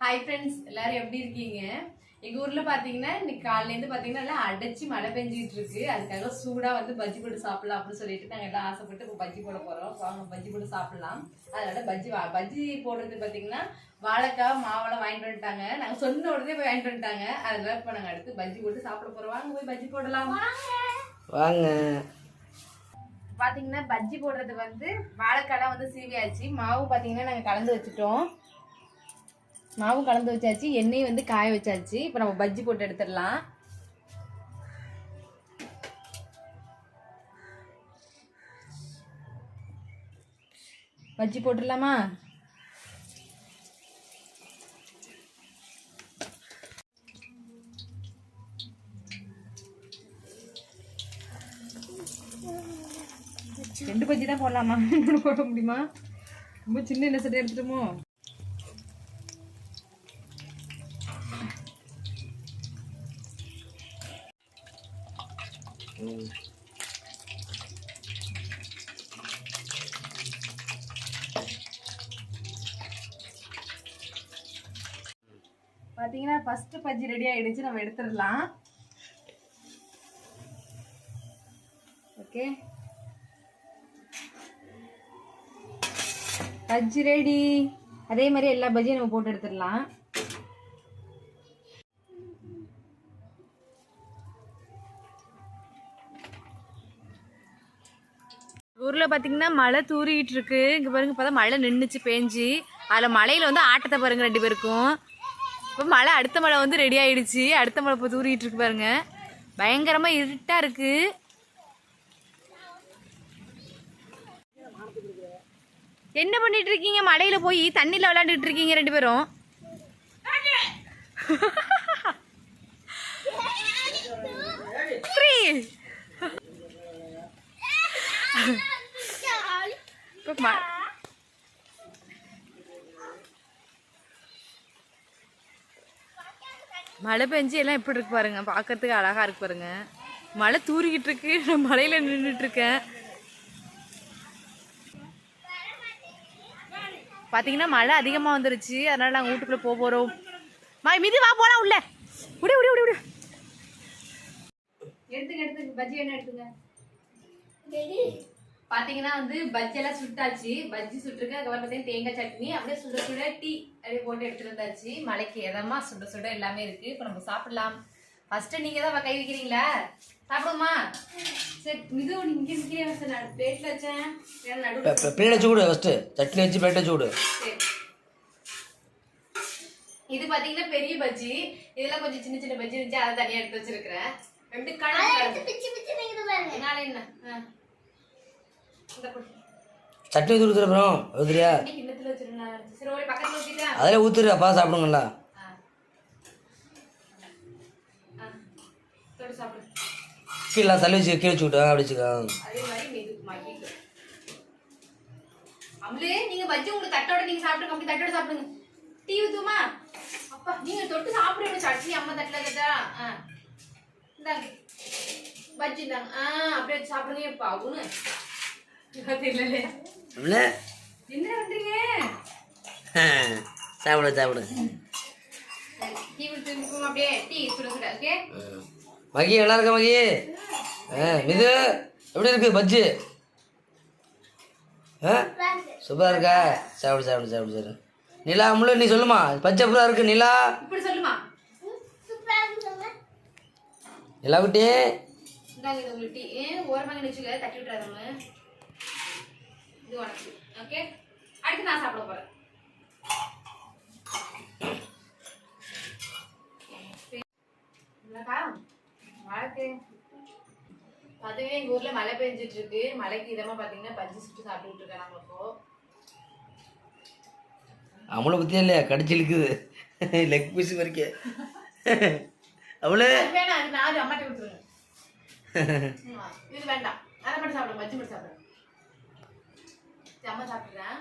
Hi friends எல்லாரும் எப்படி இருக்கீங்க? எங்கள் ஊரில் பார்த்தீங்கன்னா இன்னைக்கு காலையிலேருந்து பார்த்தீங்கன்னா எல்லாம் அடைச்சி மழை பெஞ்சிட்டு இருக்கு. அதுக்காக சூடாக வந்து பஜ்ஜி போட்டு சாப்பிடலாம் அப்படின்னு சொல்லிட்டு நாங்கள் எல்லாம் ஆசைப்பட்டு இப்போ பஜ்ஜி போட போகிறோம் வாங்க பஜ்ஜி போட்டு சாப்பிடலாம். அதனால பஜ்ஜி வா பஜ்ஜி போடுறது பார்த்தீங்கன்னா வாழைக்காய் மாவெல்லாம் வாங்கிட்டு வந்துட்டாங்க. நாங்கள் சொன்ன உடனே போய் வாங்கிட்டு வந்துட்டாங்க. அதனால இப்போ நாங்கள் அடுத்து பஜ்ஜி போட்டு சாப்பிட போகிறோம் வாங்க போய் பஜ்ஜி போடலாம். வாங்க. பார்த்தீங்கன்னா பஜ்ஜி போடுறது வந்து வாழைக்காலாம் வந்து சீவியாச்சு. மாவு பார்த்தீங்கன்னா நாங்கள் கலந்து வச்சுட்டோம். மாவு கலந்து வச்சாச்சு. எண்ணெய் வந்து காய வச்சாச்சு. இப்போ நம்ம பஜ்ஜி போட்டு எடுத்துடலாம். பஜ்ஜி போட்டுடலாமா? ரெண்டு பஜ்ஜி தான் போடலாமா? இன்னொன்று போட முடியுமா? ரொம்ப சின்ன என்ன சட்டை எடுத்துட்டோமோ? பார்த்தீங்கன்னா ஃபர்ஸ்ட் பஜ்ஜி ரெடி ஆயிடுச்சு. நம்ம எடுத்துடலாம். ஓகே பஜ்ஜி ரெடி அதே மாதிரி எல்லா பஜ்ஜியும் நம்ம போட்டு எடுத்துடலாம். ஊரில் பார்த்தீங்கன்னா மழை தூரிகிட்டு இருக்கு. இங்கே பாருங்க இப்போ தான் மழை நின்றுச்சு பேஞ்சு. அதில் மழையில் வந்து ஆட்டத்தை பாருங்க ரெண்டு பேருக்கும். இப்போ மழை அடுத்த மழை வந்து ரெடி ஆயிடுச்சு. அடுத்த மழை இப்போ தூரிகிட்டு இருக்கு பாருங்க. பயங்கரமாக இருட்டாக இருக்குது என்ன பண்ணிட்டு இருக்கீங்க மலையில போய் தண்ணியில் விளையாண்டுட்டு இருக்கீங்க ரெண்டு பேரும். மழை பெஞ்சு எல்லாம் எப்படி இருக்கு பாருங்க. பார்க்கறதுக்கு அழகா இருக்கு பாருங்க. மழை தூரிக்கிட்டு இருக்கு. நான் மழையில நின்றுட்டு இருக்கேன். பாத்தீங்கன்னா மழை அதிகமா வந்துருச்சு. அதனால நாங்க வீட்டுக்குள்ள போக போறோம். மா மிதி வா போலாம் உள்ள. உடி உடி உடி உடி. எடுத்துங்க எடுத்துங்க. பஜ்ஜி என்ன எடுத்துங்க. பாத்தீங்கன்னா வந்து பஜ்ஜி எல்லாம் சுட்டாச்சு. பஜ்ஜி சுட்டுருக்கு. அதுக்கப்புறம் பார்த்தீங்கன்னா தேங்காய் சட்னி அப்படியே சுட சுட டீ அப்படியே போட்டு எடுத்துட்டு வந்தாச்சு. மலைக்கு எதமா சுட சுட எல்லாமே இருக்கு. இப்போ நம்ம சாப்பிடலாம். ஃபர்ஸ்ட் நீங்க தான் கை வைக்கிறீங்களா? சாப்பிடுமா சரி இது நீங்க நிக்கிறேன் சார் நான் பிளேட்ல வச்சேன். பிளேட் வச்சு கொடு ஃபஸ்ட்டு சட்னி வச்சு பிளேட் வச்சு கொடு சரி. இது பாத்தீங்கன்னா பெரிய பஜ்ஜி. இதெல்லாம் கொஞ்சம் சின்ன சின்ன பஜ்ஜி இருந்துச்சு அதை தனியா எடுத்து வச்சிருக்கிறேன். ரெண்டு என்னால என்ன? ஆ. இந்த கொடு. சட்னி கொடுத்துரு அப்புறம் ஊத்துறியா? அதில் ஊத்துரு அப்பா சாப்பிடுங்களா தொட்டு சாப்பிடு கீழே தள்ளி வச்சு கீழே வச்சு விட்டு அப்படி வச்சுக்கோ. சாப்பிடுங்க. டீ ஊத்துமா? அப்பா நீங்க தொட்டு சாப்பிடுங்க சட்னி அம்மா தட்டல தட்டா. ஆ. இந்தாங்க. பஜ்ஜி இந்தாங்க. ஆ அப்படியே வச்சு சாப்பிடுங்க எப்பா உனு தெரியல என்ன பண்றீங்க? சாப்பிடு சாப்பிடு. டீ விட்டு அப்படியே டீ சுட சுட ஓகே ம். மகி நல்லா இருக்க மகி ஆ மிது எப்படி இருக்கு பஜ்ஜி? ஆ சூப்பராக இருக்கா? சாப்பிடு சாப்பிடு சாப்பிடு சாப்பிடு நிலா முள்ள நீ சொல்லுமா? பச்சை அப்புறம் இருக்கு நிலா? இப்படி சொல்லுமா? நிலா குட்டி? இது இது வாழ்க்கை அதுவே எங்க ஊர்ல மழை பெஞ்சிட்டு இருக்கு மழைக்கு இதமா பாத்தீங்கன்னா பஜ்ஜி சுட்டு சாப்பிட்டுட்டு இருக்கேன் நாங்க இப்போ. அவளை பற்றியே இல்லையா? கடிச்சு இழுக்குது லெக் பீஸ் வரைக்கும் அவளே அது நான் அம்மாட்ட விட்டுருங்க இது வேண்டாம். அதை மட்டும் சாப்பிடுங்க பஜ்ஜி மட்டும் சாப்பிடுங்க அம்மா சாப்பிடுறேன்